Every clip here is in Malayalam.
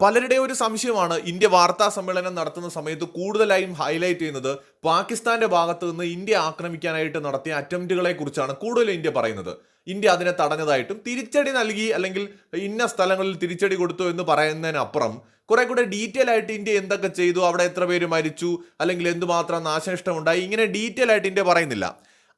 പലരുടെയും ഒരു സംശയമാണ് ഇന്ത്യ വാർത്താ സമ്മേളനം നടത്തുന്ന സമയത്ത് കൂടുതലായും ഹൈലൈറ്റ് ചെയ്യുന്നത് പാകിസ്ഥാന്റെ ഭാഗത്ത് നിന്ന് ഇന്ത്യ ആക്രമിക്കാനായിട്ട് നടത്തിയ അറ്റംപ്റ്റുകളെ കുറിച്ചാണ് കൂടുതലും ഇന്ത്യ പറയുന്നത്. ഇന്ത്യ അതിനെ തടഞ്ഞതായിട്ടും തിരിച്ചടി നൽകി അല്ലെങ്കിൽ ഇന്ന സ്ഥലങ്ങളിൽ തിരിച്ചടി കൊടുത്തു എന്ന് പറയുന്നതിനപ്പുറം കുറെ കൂടെ ഡീറ്റെയിൽ ആയിട്ട് ഇന്ത്യ എന്തൊക്കെ ചെയ്തു അവിടെ എത്ര പേര് മരിച്ചു അല്ലെങ്കിൽ എന്തുമാത്രം നാശനഷ്ടമുണ്ടായി ഇങ്ങനെ ഡീറ്റെയിൽ ആയിട്ട് ഇന്ത്യ പറയുന്നില്ല.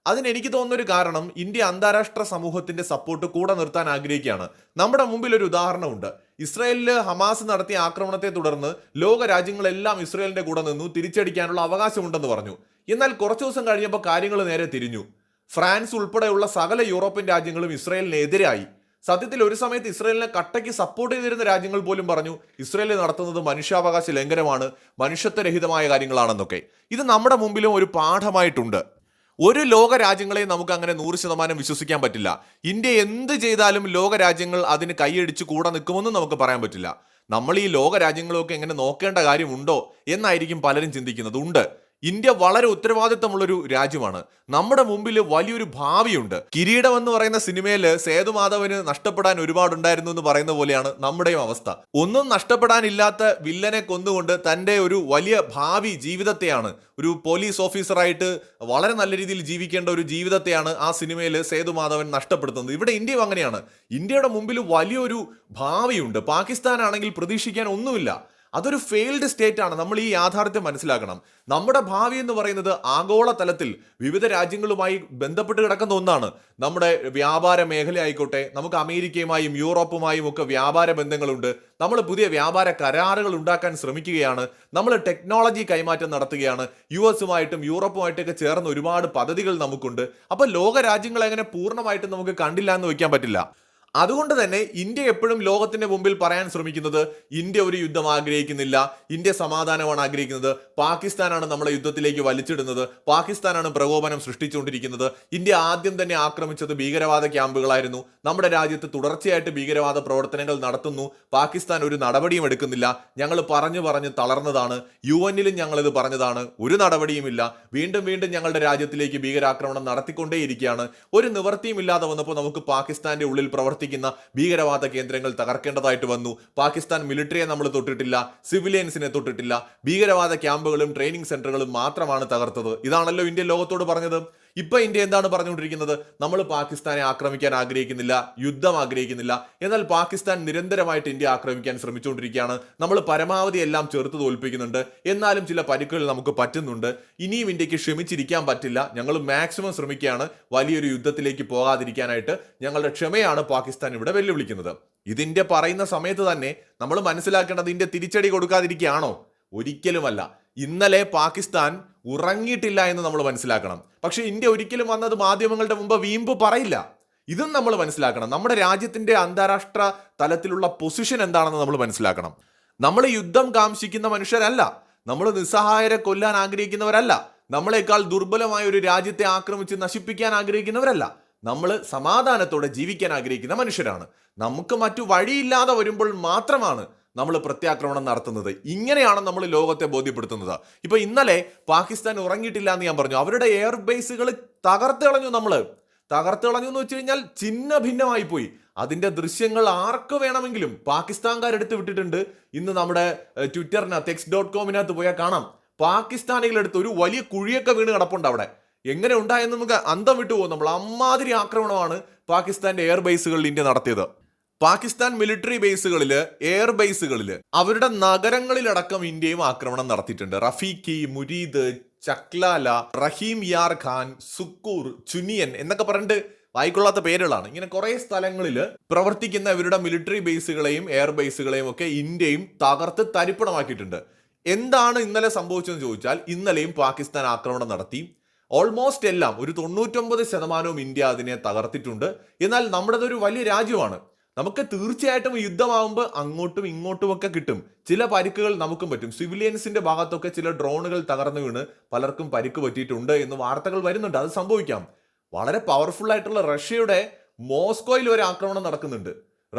അതിന് എനിക്ക് തോന്നുന്ന ഒരു കാരണം ഇന്ത്യ അന്താരാഷ്ട്ര സമൂഹത്തിന്റെ സപ്പോർട്ട് കൂടെ നിർത്താൻ ആഗ്രഹിക്കുകയാണ്. നമ്മുടെ മുമ്പിൽ ഒരു ഉദാഹരണമുണ്ട്. ഇസ്രായേലിൽ ഹമാസ് നടത്തിയ ആക്രമണത്തെ തുടർന്ന് ലോക രാജ്യങ്ങളെല്ലാം ഇസ്രായേലിന്റെ കൂടെ നിന്നു തിരിച്ചടിക്കാനുള്ള അവകാശമുണ്ടെന്ന് പറഞ്ഞു. എന്നാൽ കുറച്ചു ദിവസം കഴിഞ്ഞപ്പോൾ കാര്യങ്ങൾ നേരെ തിരിഞ്ഞു. ഫ്രാൻസ് ഉൾപ്പെടെയുള്ള സകല യൂറോപ്യൻ രാജ്യങ്ങളും ഇസ്രായേലിനെതിരായി സത്യത്തിൽ ഒരു സമയത്ത് ഇസ്രായേലിനെ കട്ടയ്ക്ക് സപ്പോർട്ട് ചെയ്തിരുന്ന രാജ്യങ്ങൾ പോലും പറഞ്ഞു ഇസ്രായേൽ നടത്തുന്നത് മനുഷ്യാവകാശ ലംഘനമാണ് മനുഷ്യത്വരഹിതമായ കാര്യങ്ങളാണെന്നൊക്കെ. ഇത് നമ്മുടെ മുമ്പിലും ഒരു പാഠമായിട്ടുണ്ട്. ഒരു ലോക നമുക്ക് അങ്ങനെ നൂറ് ശതമാനം വിശ്വസിക്കാൻ പറ്റില്ല. ഇന്ത്യ എന്ത് ചെയ്താലും ലോക രാജ്യങ്ങൾ അതിന് കൈയടിച്ച് കൂടെ നിൽക്കുമെന്നും നമുക്ക് പറയാൻ പറ്റില്ല. നമ്മൾ ഈ ലോക രാജ്യങ്ങളൊക്കെ എങ്ങനെ നോക്കേണ്ട കാര്യമുണ്ടോ എന്നായിരിക്കും പലരും ചിന്തിക്കുന്നത്. ഉണ്ട്. ഇന്ത്യ വളരെ ഉത്തരവാദിത്തമുള്ളൊരു രാജ്യമാണ്. നമ്മുടെ മുമ്പിൽ വലിയൊരു ഭാവിയുണ്ട്. കിരീടം എന്ന് പറയുന്ന സിനിമയിൽ സേതുമാധവന് നഷ്ടപ്പെടാൻ ഒരുപാടുണ്ടായിരുന്നു എന്ന് പറയുന്ന പോലെയാണ് നമ്മുടെയും അവസ്ഥ. ഒന്നും നഷ്ടപ്പെടാനില്ലാത്ത വില്ലനെ കൊന്നുകൊണ്ട് തന്റെ ഒരു വലിയ ഭാവി ജീവിതത്തെയാണ് ഒരു പോലീസ് ഓഫീസറായിട്ട് വളരെ നല്ല രീതിയിൽ ജീവിക്കേണ്ട ഒരു ജീവിതത്തെയാണ് ആ സിനിമയിൽ സേതുമാധവൻ നഷ്ടപ്പെടുത്തുന്നത്. ഇവിടെ ഇന്ത്യയും അങ്ങനെയാണ്. ഇന്ത്യയുടെ മുമ്പിൽ വലിയൊരു ഭാവിയുണ്ട്. പാകിസ്ഥാനാണെങ്കിൽ പ്രതീക്ഷിക്കാൻ ഒന്നുമില്ല. അതൊരു ഫെയിൽഡ് സ്റ്റേറ്റ് ആണ്. നമ്മൾ ഈ യാഥാർത്ഥ്യം മനസ്സിലാക്കണം. നമ്മുടെ ഭാവി എന്ന് പറയുന്നത് ആഗോള തലത്തിൽ വിവിധ രാജ്യങ്ങളുമായി ബന്ധപ്പെട്ട് കിടക്കുന്ന ഒന്നാണ്. നമ്മുടെ വ്യാപാര മേഖല ആയിക്കോട്ടെ നമുക്ക് അമേരിക്കയുമായും യൂറോപ്പുമായും ഒക്കെ വ്യാപാര ബന്ധങ്ങളുണ്ട്. നമ്മൾ പുതിയ വ്യാപാര കരാറുകൾ ഉണ്ടാക്കാൻ ശ്രമിക്കുകയാണ്. നമ്മൾ ടെക്നോളജി കൈമാറ്റം നടത്തുകയാണ്. യു എസുമായിട്ടും യൂറോപ്പുമായിട്ടൊക്കെ ചേർന്ന് ഒരുപാട് പദ്ധതികൾ നമുക്കുണ്ട്. അപ്പോൾ ലോക രാജ്യങ്ങളെങ്ങനെ പൂർണമായിട്ടും നമുക്ക് കണ്ടില്ല എന്ന് വയ്ക്കാൻ പറ്റില്ല. അതുകൊണ്ട് തന്നെ ഇന്ത്യ എപ്പോഴും ലോകത്തിന്റെ മുമ്പിൽ പറയാൻ ശ്രമിക്കുന്നത് ഇന്ത്യ ഒരു യുദ്ധം ആഗ്രഹിക്കുന്നില്ല ഇന്ത്യ സമാധാനമാണ് ആഗ്രഹിക്കുന്നത് പാകിസ്ഥാനാണ് നമ്മളെ യുദ്ധത്തിലേക്ക് വലിച്ചിടുന്നത് പാകിസ്ഥാനാണ് പ്രകോപനം സൃഷ്ടിച്ചുകൊണ്ടിരിക്കുന്നത്. ഇന്ത്യ ആദ്യം തന്നെ ആക്രമിച്ചത് ഭീകരവാദ ക്യാമ്പുകളായിരുന്നു. നമ്മുടെ രാജ്യത്ത് തുടർച്ചയായിട്ട് ഭീകരവാദ പ്രവർത്തനങ്ങൾ നടത്തുന്നു. പാകിസ്ഥാൻ ഒരു നടപടിയും എടുക്കുന്നില്ല. ഞങ്ങൾ പറഞ്ഞു പറഞ്ഞ് തളർന്നതാണ്. യു എന്നിലും ഞങ്ങളിത് പറഞ്ഞതാണ്. ഒരു നടപടിയുമില്ല. വീണ്ടും വീണ്ടും ഞങ്ങളുടെ രാജ്യത്തിലേക്ക് ഭീകരാക്രമണം നടത്തിക്കൊണ്ടേയിരിക്കുകയാണ്. ഒരു നിവൃത്തിയും ഇല്ലാതെ വന്നപ്പോൾ നമുക്ക് പാകിസ്ഥാന്റെ ഉള്ളിൽ പ്രവർത്തിക്കുന്ന ഭീകരവാദ കേന്ദ്രങ്ങൾ തകർക്കേണ്ടതായിട്ട് വന്നു. പാകിസ്ഥാൻ മിലിറ്ററിയെ നമ്മൾ തൊട്ടിട്ടില്ല സിവിലിയൻസിനെ തൊട്ടിട്ടില്ല. ഭീകരവാദ ക്യാമ്പുകളും ട്രെയിനിങ് സെന്ററുകളും മാത്രമാണ് തകർത്തത്. ഇതാണല്ലോ ഇന്ത്യ ലോകത്തോട് പറഞ്ഞത്. ഇപ്പൊ ഇന്ത്യ എന്താണ് പറഞ്ഞുകൊണ്ടിരിക്കുന്നത്? നമ്മൾ പാകിസ്ഥാനെ ആക്രമിക്കാൻ ആഗ്രഹിക്കുന്നില്ല യുദ്ധം ആഗ്രഹിക്കുന്നില്ല. എന്നാൽ പാകിസ്ഥാൻ നിരന്തരമായിട്ട് ഇന്ത്യ ആക്രമിക്കാൻ ശ്രമിച്ചുകൊണ്ടിരിക്കുകയാണ്. നമ്മൾ പരമാവധി എല്ലാം ചെറുത്ത് തോൽപ്പിക്കുന്നുണ്ട്. എന്നാലും ചില പരിക്കുകൾ നമുക്ക് പറ്റുന്നുണ്ട്. ഇനിയും ഇന്ത്യയ്ക്ക് ക്ഷമിച്ചിരിക്കാൻ പറ്റില്ല. ഞങ്ങൾ മാക്സിമം ശ്രമിക്കുകയാണ്. വലിയൊരു യുദ്ധത്തിലേക്ക് പോകാതിരിക്കാനായിട്ട് ഞങ്ങളുടെ ക്ഷമയാണ് പാകിസ്ഥാൻ ഇവിടെ വെല്ലുവിളിക്കുന്നത്. ഇതിന്റെ പറയുന്ന സമയത്ത് തന്നെ നമ്മൾ മനസ്സിലാക്കേണ്ടത് ഇന്ത്യ തിരിച്ചടി കൊടുക്കാതിരിക്കുകയാണോ? ഒരിക്കലുമല്ല. ഇന്നലെ പാകിസ്ഥാൻ ഉറങ്ങിയിട്ടില്ല എന്ന് നമ്മൾ മനസ്സിലാക്കണം. പക്ഷെ ഇന്ത്യ ഒരിക്കലും വന്നത് മാധ്യമങ്ങളുടെ മുമ്പ് വീമ്പ് പറയില്ല. ഇതും നമ്മൾ മനസ്സിലാക്കണം. നമ്മുടെ രാജ്യത്തിന്റെ അന്താരാഷ്ട്ര തലത്തിലുള്ള പൊസിഷൻ എന്താണെന്ന് നമ്മൾ മനസ്സിലാക്കണം. നമ്മൾ യുദ്ധം കാംക്ഷിക്കുന്ന മനുഷ്യരല്ല. നമ്മൾ നിസ്സഹായരെ കൊല്ലാൻ ആഗ്രഹിക്കുന്നവരല്ല. നമ്മളെക്കാൾ ദുർബലമായ ഒരു രാജ്യത്തെ ആക്രമിച്ച് നശിപ്പിക്കാൻ ആഗ്രഹിക്കുന്നവരല്ല. നമ്മൾ സമാധാനത്തോടെ ജീവിക്കാൻ ആഗ്രഹിക്കുന്ന മനുഷ്യരാണ്. നമുക്ക് മറ്റു വഴിയില്ലാതെ വരുമ്പോൾ മാത്രമാണ് നമ്മൾ പ്രത്യാക്രമണം നടത്തുന്നത്. ഇങ്ങനെയാണ് നമ്മൾ ലോകത്തെ ബോധ്യപ്പെടുത്തുന്നത്. ഇപ്പോൾ ഇന്നലെ പാകിസ്ഥാൻ ഉറങ്ങിയിട്ടില്ല എന്ന് ഞാൻ പറഞ്ഞു. അവരുടെ എയർ ബേസുകൾ തകർത്ത് കളഞ്ഞു നമ്മൾ തകർത്ത് കളഞ്ഞു എന്ന് വെച്ച് കഴിഞ്ഞാൽ ചിന്ന ഭിന്നമായി പോയി. അതിന്റെ ദൃശ്യങ്ങൾ ആർക്ക് വേണമെങ്കിലും പാകിസ്ഥാൻകാരെടുത്ത് വിട്ടിട്ടുണ്ട്. ഇന്ന് നമ്മുടെ ട്വിറ്ററിനകത്ത് എക്സ് ഡോട്ട് കോമിനകത്ത് പോയാൽ കാണാം. പാകിസ്ഥാനികളെടുത്ത് ഒരു വലിയ കുഴിയൊക്കെ വീണ് കിടപ്പുണ്ട് അവിടെ. എങ്ങനെ ഉണ്ടായെന്ന് നമുക്ക് അന്തം വിട്ടു പോകും. നമ്മൾ അമ്മാതിരി ആക്രമണമാണ് പാകിസ്ഥാന്റെ എയർ ബേസുകളിൽ ഇന്ത്യ നടത്തിയത്. പാകിസ്ഥാൻ മിലിറ്ററി ബേസുകളിൽ എയർ ബേസുകളിൽ അവരുടെ നഗരങ്ങളിലടക്കം ഇന്ത്യയും ആക്രമണം നടത്തിയിട്ടുണ്ട്. റഫീഖി മുരീദ് ചക്ലാല റഹീം യാർ ഖാൻ സുക്കൂർ ചുനിയൻ എന്നൊക്കെ പറഞ്ഞിട്ട് വായിക്കൊള്ളാത്ത പേരുകളാണ്. ഇങ്ങനെ കുറെ സ്ഥലങ്ങളിൽ പ്രവർത്തിക്കുന്ന ഇവരുടെ മിലിറ്ററി ബേസുകളെയും എയർ ബേസുകളെയും ഒക്കെ ഇന്ത്യയും തകർത്ത് തരിപ്പണമാക്കിയിട്ടുണ്ട്. എന്താണ് ഇന്നലെ സംഭവിച്ചതെന്ന് ചോദിച്ചാൽ ഇന്നലെയും പാകിസ്ഥാൻ ആക്രമണം നടത്തി. ഓൾമോസ്റ്റ് എല്ലാം ഒരു തൊണ്ണൂറ്റൊമ്പത് ശതമാനവും ഇന്ത്യ അതിനെ തകർത്തിട്ടുണ്ട്. എന്നാൽ നമ്മുടേതൊരു വലിയ രാജ്യമാണ് നമുക്ക് തീർച്ചയായിട്ടും യുദ്ധമാകുമ്പോൾ അങ്ങോട്ടും ഇങ്ങോട്ടും ഒക്കെ കിട്ടും. ചില പരിക്കുകൾ നമുക്കും പറ്റും. സിവിലിയൻസിന്റെ ഭാഗത്തൊക്കെ ചില ഡ്രോണുകൾ തകർന്നു വീണ് പലർക്കും പരിക്ക് പറ്റിയിട്ടുണ്ട് എന്ന് വാർത്തകൾ വരുന്നുണ്ട്. അത് സംഭവിക്കാം. വളരെ പവർഫുൾ ആയിട്ടുള്ള റഷ്യയുടെ മോസ്കോയിൽ ഒരു ആക്രമണം നടക്കുന്നുണ്ട്.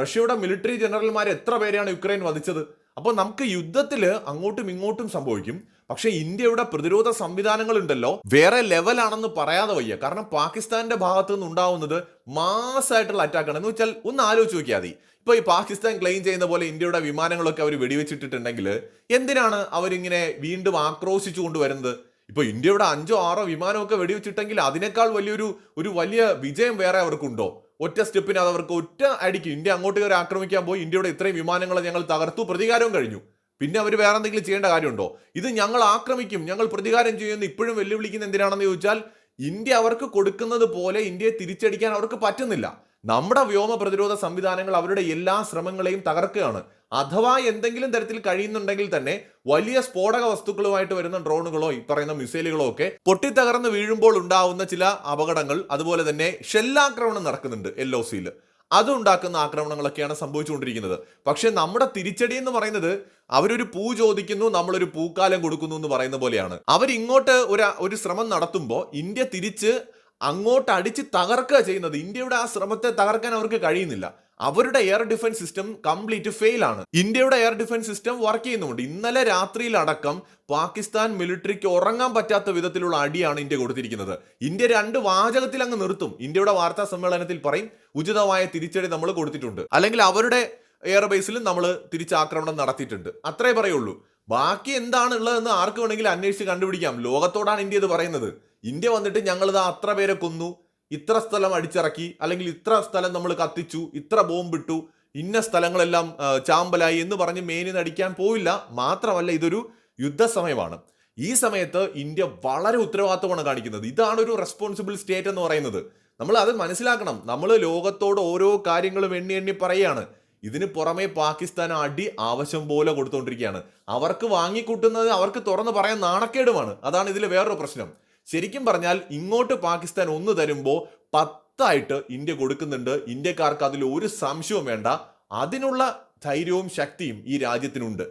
റഷ്യയുടെ മിലിറ്ററി ജനറൽമാർ എത്ര പേരെയാണ് യുക്രൈൻ വധിച്ചത്? അപ്പോൾ നമുക്ക് യുദ്ധത്തിൽ അങ്ങോട്ടും ഇങ്ങോട്ടും സംഭവിക്കും. പക്ഷെ ഇന്ത്യയുടെ പ്രതിരോധ സംവിധാനങ്ങൾ ഉണ്ടല്ലോ വേറെ ലെവലാണെന്ന് പറയാതെ വയ്യ. കാരണം പാകിസ്ഥാന്റെ ഭാഗത്തു നിന്ന് ഉണ്ടാവുന്നത് മാസമായിട്ടുള്ള അറ്റാക്കാണ്. എന്ന് വെച്ചാൽ ഒന്ന് ആലോചിച്ച് നോക്കിയാൽ മതി. ഇപ്പൊ ഈ പാകിസ്ഥാൻ ക്ലെയിം ചെയ്യുന്ന പോലെ ഇന്ത്യയുടെ വിമാനങ്ങളൊക്കെ അവർ വെടിവെച്ചിട്ടിട്ടുണ്ടെങ്കിൽ എന്തിനാണ് അവരിങ്ങനെ വീണ്ടും ആക്രോശിച്ചു കൊണ്ടുവരുന്നത്? ഇപ്പൊ ഇന്ത്യയുടെ അഞ്ചോ ആറോ വിമാനമൊക്കെ വെടിവെച്ചിട്ടെങ്കിൽ അതിനേക്കാൾ വലിയൊരു ഒരു വലിയ വിജയം വേറെ അവർക്കുണ്ടോ? ഒറ്റ സ്റ്റെപ്പിന് അത് അവർക്ക് ഒറ്റ അടിക്ക് ഇന്ത്യ അങ്ങോട്ട് കയറി ആക്രമിക്കാൻ പോയി ഇന്ത്യയുടെ ഇത്രയും വിമാനങ്ങളെ ഞങ്ങൾ തകർത്തു. പ്രതികാരവും കഴിഞ്ഞു. പിന്നെ അവർ വേറെ എന്തെങ്കിലും ചെയ്യേണ്ട കാര്യമുണ്ടോ? ഇത് ഞങ്ങൾ ആക്രമിക്കും ഞങ്ങൾ പ്രതികാരം ചെയ്യുമെന്ന് ഇപ്പോഴും വെല്ലുവിളിക്കുന്ന എന്തിനാണെന്ന് ചോദിച്ചാൽ ഇന്ത്യ അവർക്ക് കൊടുക്കുന്നത് പോലെ ഇന്ത്യയെ തിരിച്ചടിക്കാൻ അവർക്ക് പറ്റുന്നില്ല. നമ്മുടെ വ്യോമ പ്രതിരോധ സംവിധാനങ്ങൾ അവരുടെ എല്ലാ ശ്രമങ്ങളെയും തകർക്കുകയാണ്. അഥവാ എന്തെങ്കിലും തരത്തിൽ കഴിയുന്നുണ്ടെങ്കിൽ തന്നെ വലിയ സ്ഫോടക വസ്തുക്കളുമായിട്ട് വരുന്ന ഡ്രോണുകളോ ഈ പറയുന്ന മിസൈലുകളോ ഒക്കെ പൊട്ടിത്തകർന്ന് വീഴുമ്പോൾ ഉണ്ടാവുന്ന ചില അപകടങ്ങൾ അതുപോലെ തന്നെ ഷെല്ലാക്രമണം നടക്കുന്നുണ്ട് എൽ ഒ സിയിൽ അതുണ്ടാക്കുന്ന ആക്രമണങ്ങളൊക്കെയാണ് സംഭവിച്ചുകൊണ്ടിരിക്കുന്നത്. പക്ഷെ നമ്മുടെ തിരിച്ചടി എന്ന് പറയുന്നത് അവരൊരു പൂ ചോദിക്കുന്നു നമ്മളൊരു പൂക്കാലം കൊടുക്കുന്നു എന്ന് പറയുന്ന പോലെയാണ്. അവരിങ്ങോട്ട് ഒരു ഒരു ശ്രമം നടത്തുമ്പോൾ ഇന്ത്യ തിരിച്ച് അങ്ങോട്ട് അടിച്ച് തകർക്കുക ചെയ്യുന്നത് ഇന്ത്യയുടെ ആ ശ്രമത്തെ തകർക്കാൻ അവർക്ക് കഴിയുന്നില്ല. അവരുടെ air defence system complete fail ആണ്. ഇന്ത്യയുടെ എയർ ഡിഫൻസ് സിസ്റ്റം വർക്ക് ചെയ്യുന്നുണ്ട്. ഇന്നലെ രാത്രിയിലടക്കം പാകിസ്ഥാൻ മിലിറ്ററിക്ക് ഉറങ്ങാൻ പറ്റാത്ത വിധത്തിലുള്ള അടിയാണ് ഇന്ത്യ കൊടുത്തിരിക്കുന്നത്. ഇന്ത്യ രണ്ട് വാചകത്തിൽ അങ്ങ് നിർത്തും. ഇന്ത്യയുടെ വാർത്താ സമ്മേളനത്തിൽ പറയും ഉചിതമായ തിരിച്ചടി നമ്മൾ കൊടുത്തിട്ടുണ്ട്. അല്ലെങ്കിൽ അവരുടെ എയർബേസിലും നമ്മൾ തിരിച്ചാക്രമണം നടത്തിയിട്ടുണ്ട്. അത്രേ പറയുള്ളൂ. ബാക്കി എന്താണ് ഉള്ളതെന്ന് ആർക്ക് വേണമെങ്കിലും അന്വേഷിച്ച് കണ്ടുപിടിക്കാം. ലോകത്തോടാണ് ഇന്ത്യ ഇത് പറയുന്നത്. ഇന്ത്യ വന്നിട്ട് ഞങ്ങളിത് അത്ര പേരെ കൊന്നു. ഇത്ര സ്ഥലം അടിച്ചിറക്കി അല്ലെങ്കിൽ ഇത്ര സ്ഥലം നമ്മൾ കത്തിച്ചു ഇത്ര ബോംബിട്ടു ഇന്ന സ്ഥലങ്ങളെല്ലാം ചാമ്പലായി എന്ന് പറഞ്ഞ് മേനിന്ന് നടിക്കാൻ പോയില്ല മാത്രമല്ല ഇതൊരു യുദ്ധസമയമാണ്. ഈ സമയത്ത് ഇന്ത്യ വളരെ ഉത്തരവാദിത്തമാണ് കാണിക്കുന്നത്. ഇതാണ് ഒരു റെസ്പോൺസിബിൾ സ്റ്റേറ്റ് എന്ന് പറയുന്നത്. നമ്മൾ അത് മനസ്സിലാക്കണം. നമ്മൾ ലോകത്തോട് ഓരോ കാര്യങ്ങളും എണ്ണി എണ്ണി പറയുകയാണ്. ഇതിന് പുറമെ പാകിസ്ഥാൻ അടി ആവശ്യം പോലെ കൊടുത്തുകൊണ്ടിരിക്കുകയാണ് അവർക്ക് വാങ്ങിക്കൂട്ടുന്നത് അവർക്ക് തുറന്ന് പറയാൻ നാണക്കേടുമാണ്. അതാണ് ഇതിലെ വേറൊരു പ്രശ്നം. ശരിക്കും പറഞ്ഞാൽ ഇങ്ങോട്ട് പാകിസ്ഥാൻ ഒന്ന് തരുമ്പോൾ പത്തായിട്ട് ഇന്ത്യ കൊടുക്കുന്നുണ്ട്. ഇന്ത്യക്കാർക്ക് അതിൽ ഒരു സംശയവും വേണ്ട. അതിനുള്ള ധൈര്യവും ശക്തിയും ഈ രാജ്യത്തിനുണ്ട്.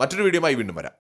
മറ്റൊരു വീഡിയോയുമായി വീണ്ടും വരാം.